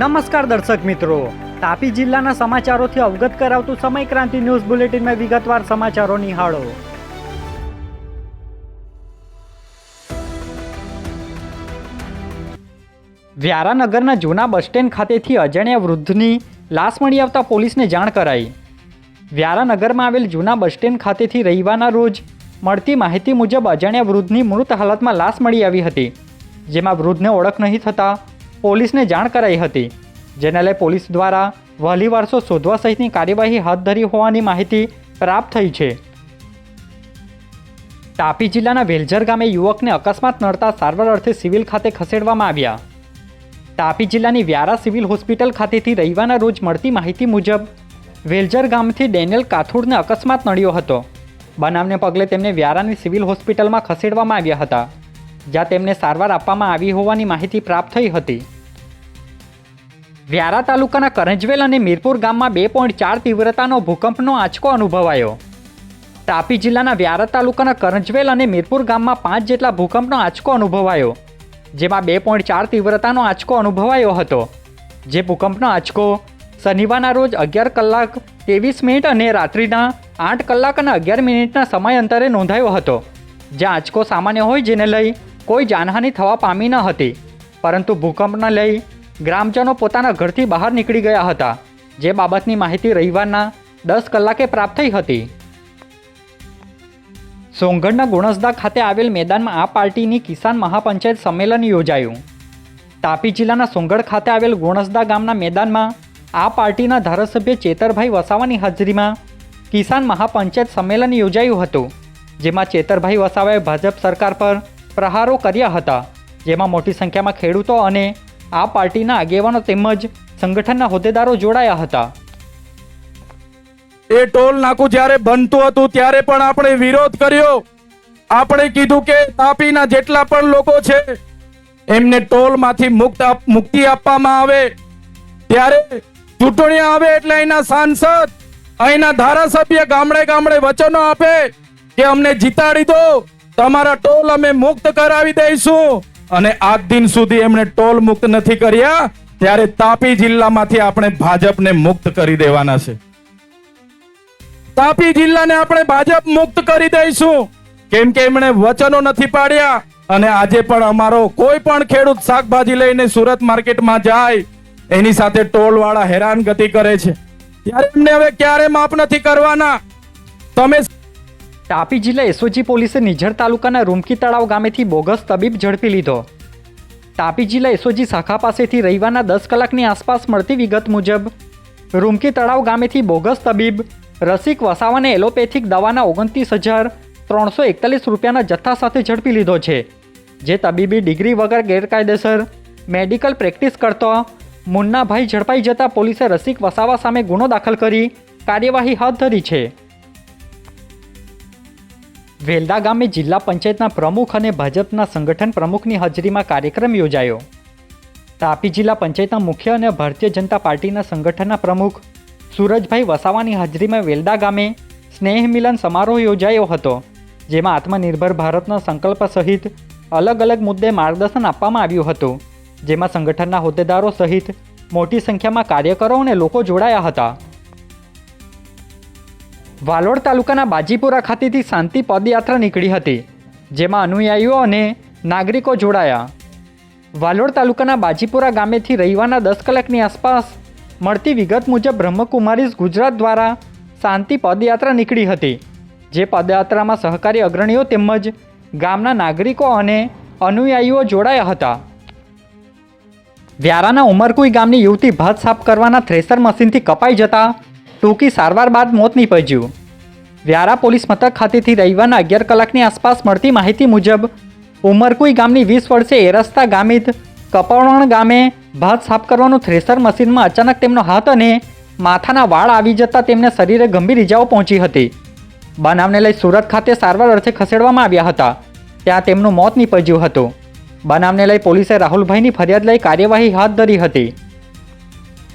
નમસ્કાર દર્શક મિત્રો. તાપી જિલ્લાના સમાચારોથી અવગત કરાવતું સમય ક્રાંતિ ન્યૂઝ બુલેટિનમાં વિગતવાર સમાચારો નિહાળો. વ્યારાનગરના જૂના બસ સ્ટેન્ડ ખાતેથી અજાણ્યા વૃદ્ધની લાશ મળી આવતા પોલીસને જાણ કરાઈ. વ્યારાનગરમાં આવેલ જૂના બસ સ્ટેન્ડ ખાતેથી રવિવારના રોજ મળતી માહિતી મુજબ અજાણ્યા વૃદ્ધની મૃત હાલતમાં લાશ મળી આવી હતી, જેમાં વૃદ્ધને ઓળખ નહીં થતાં પોલીસને જાણ કરાઈ હતી. જેને લઈ પોલીસ દ્વારા વહાલી વારસો શોધવા સહિતની કાર્યવાહી હાથ ધરી હોવાની માહિતી પ્રાપ્ત થઈ છે. તાપી જિલ્લાના વેલઝર ગામે યુવકને અકસ્માત નડતા સારવાર અર્થે સિવિલ ખાતે ખસેડવામાં આવ્યા. તાપી જિલ્લાની વ્યારા સિવિલ હોસ્પિટલ ખાતેથી રવિવારના રોજ મળતી માહિતી મુજબ, વેલઝર ગામથી ડેનિયલ કાથુડને અકસ્માત નડ્યો હતો. બનાવને પગલે તેમને વ્યારાની સિવિલ હોસ્પિટલમાં ખસેડવામાં આવ્યા હતા, જ્યાં તેમને સારવાર આપવામાં આવી હોવાની માહિતી પ્રાપ્ત થઈ હતી. વ્યારા તાલુકાના કરંજવેલ અને મીરપુર ગામમાં બે પોઈન્ટ ચાર તીવ્રતાનો ભૂકંપનો આંચકો અનુભવાયો. તાપી જિલ્લાના વ્યારા તાલુકાના કરંજવેલ અને મીરપુર ગામમાં પાંચ જેટલા ભૂકંપનો આંચકો અનુભવાયો, જેમાં બે પોઈન્ટ ચાર તીવ્રતાનો આંચકો અનુભવાયો હતો. જે ભૂકંપનો આંચકો શનિવારના રોજ અગિયાર કલાક ત્રેવીસ મિનિટ અને રાત્રિના આઠ કલાક અને અગિયાર મિનિટના સમય અંતરે નોંધાયો હતો. જ્યાં આંચકો સામાન્ય હોય જેને લઈ કોઈ જાનહાનિ થવા પામી ન હતી, પરંતુ ભૂકંપને લઈ ગ્રામજનો પોતાના ઘરથી બહાર નીકળી ગયા હતા, જે બાબતની માહિતી રવિવારના દસ કલાકે પ્રાપ્ત થઈ હતી. સોંગઢના ગુણસદા ખાતે આવેલ મેદાનમાં આ પાર્ટીની કિસાન મહાપંચાયત સંમેલન યોજાયું. તાપી જિલ્લાના સોંગઢ ખાતે આવેલ ગુણસદા ગામના મેદાનમાં આ પાર્ટીના ધારાસભ્ય ચેતરભાઈ વસાવાની હાજરીમાં કિસાન મહાપંચાયત સંમેલન યોજાયું હતું, જેમાં ચેતરભાઈ વસાવાએ ભાજપ સરકાર પર પ્રહારો કર્યા હતા, જેમાં મોટી સંખ્યામાં ખેડૂતો અને આ પાર્ટીના આગેવાનો તેમજ સંગઠનના હોદ્દેદારો જોડાયા હતા. એ ટોલ નાકું જ્યારે બનતું હતું ત્યારે પણ આપણે વિરોધ કર્યો. આપણે કીધું કે તાપીના જેટલા પણ લોકો છે, એમને ટોલમાંથી મુક્ત મુક્તિ આપવામાં આવે. ત્યારે ચૂંટણી આવે એટલે અહીંના સાંસદ, અહીંના ધારાસભ્ય ગામડે ગામડે વચનો આપે કે અમને જીતાડી દો. તમારા ટોલ અમે મુક્ત કરાવી દઈશું. અને આજ દિન સુધી એમણે ટોલ મુક્ત નથી કર્યા, ત્યારે તાપી જિલ્લામાંથી આપણે ભાજપને મુક્ત કરી દેવાના છે. તાપી જિલ્લાને આપણે ભાજપ મુક્ત કરી દઈશું. કેમ કે એમણે વચનો નથી પાડ્યા, અને આજે પણ અમારો કોઈ પણ ખેડૂત શાકભાજી લઈને સુરત માર્કેટમાં જાય, એની સાથે ટોલ વાળા હેરાનગતિ કરે છે. ત્યારે એમને હવે ક્યારે માફ નથી કરવાના? તમે તાપી જિલ્લા એસઓજી પોલીસે નિઝર તાલુકાના રૂમકી તળાવ ગામેથી બોગસ તબીબ ઝડપી લીધો. તાપી જિલ્લા એસઓજી શાખા પાસેથી રવિવારના દસ કલાકની આસપાસ મળતી વિગત મુજબ, રૂમકી તળાવ ગામેથી બોગસ તબીબ રસિક વસાવાને એલોપેથિક દવાના ઓગણત્રીસ હજાર ત્રણસો એકતાલીસ રૂપિયાના જથ્થા સાથે ઝડપી લીધો છે, જે તબીબી ડિગ્રી વગર ગેરકાયદેસર મેડિકલ પ્રેક્ટિસ કરતો મુન્નાભાઈ ઝડપાઈ જતા પોલીસે રસિક વસાવા સામે ગુનો દાખલ કરી કાર્યવાહી હાથ ધરી છે. વેલદા ગામે જિલ્લા પંચાયતના પ્રમુખ અને ભાજપના સંગઠન પ્રમુખની હાજરીમાં કાર્યક્રમ યોજાયો. તાપી જિલ્લા પંચાયતના મુખ્ય અને ભારતીય જનતા પાર્ટીના સંગઠનના પ્રમુખ સુરજભાઈ વસાવાની હાજરીમાં વેલદા ગામે સ્નેહ મિલન સમારોહ યોજાયો હતો, જેમાં આત્મનિર્ભર ભારતના સંકલ્પ સહિત અલગ અલગ મુદ્દે માર્ગદર્શન આપવામાં આવ્યું હતું, જેમાં સંગઠનના હોદ્દેદારો સહિત મોટી સંખ્યામાં કાર્યકરો અને લોકો જોડાયા હતા. વાલોડ તાલુકાના બાજીપુરા ખાતેથી શાંતિ પદયાત્રા નીકળી હતી, જેમાં અનુયાયીઓ અને નાગરિકો જોડાયા. વાલોડ તાલુકાના બાજીપુરા ગામેથી રવિવારના દસ કલાકની આસપાસ મળતી વિગત મુજબ બ્રહ્મકુમારીઝ ગુજરાત દ્વારા શાંતિ પદયાત્રા નીકળી હતી, જે પદયાત્રામાં સહકારી અગ્રણીઓ તેમજ ગામના નાગરિકો અને અનુયાયીઓ જોડાયા હતા. વ્યારાના ઉમરકુઈ ગામની યુવતી ભાત સાફ કરવાના થ્રેસર મશીનથી કપાઈ જતા ટૂંકી સારવાર બાદ મોત નીપજ્યું. વ્યારા પોલીસ મથક ખાતેથી રવિવારના અગિયાર કલાકની આસપાસ મળતી માહિતી મુજબ, ઉમરકુઈ ગામની વીસ વર્ષે એરસ્તા ગામિત કપવણ ગામે ભાત સાફ કરવાનું થ્રેસર મશીનમાં અચાનક તેમનો હાથ અને માથાના વાળ આવી જતા તેમને શરીરે ગંભીર ઇજાઓ પહોંચી હતી. બનાવને લઈ સુરત ખાતે સારવાર અર્થે ખસેડવામાં આવ્યા હતા. ત્યાં તેમનું મોત નીપજ્યું હતું. બનાવને લઈ પોલીસે રાહુલભાઈની ફરિયાદ લઈ કાર્યવાહી હાથ ધરી હતી.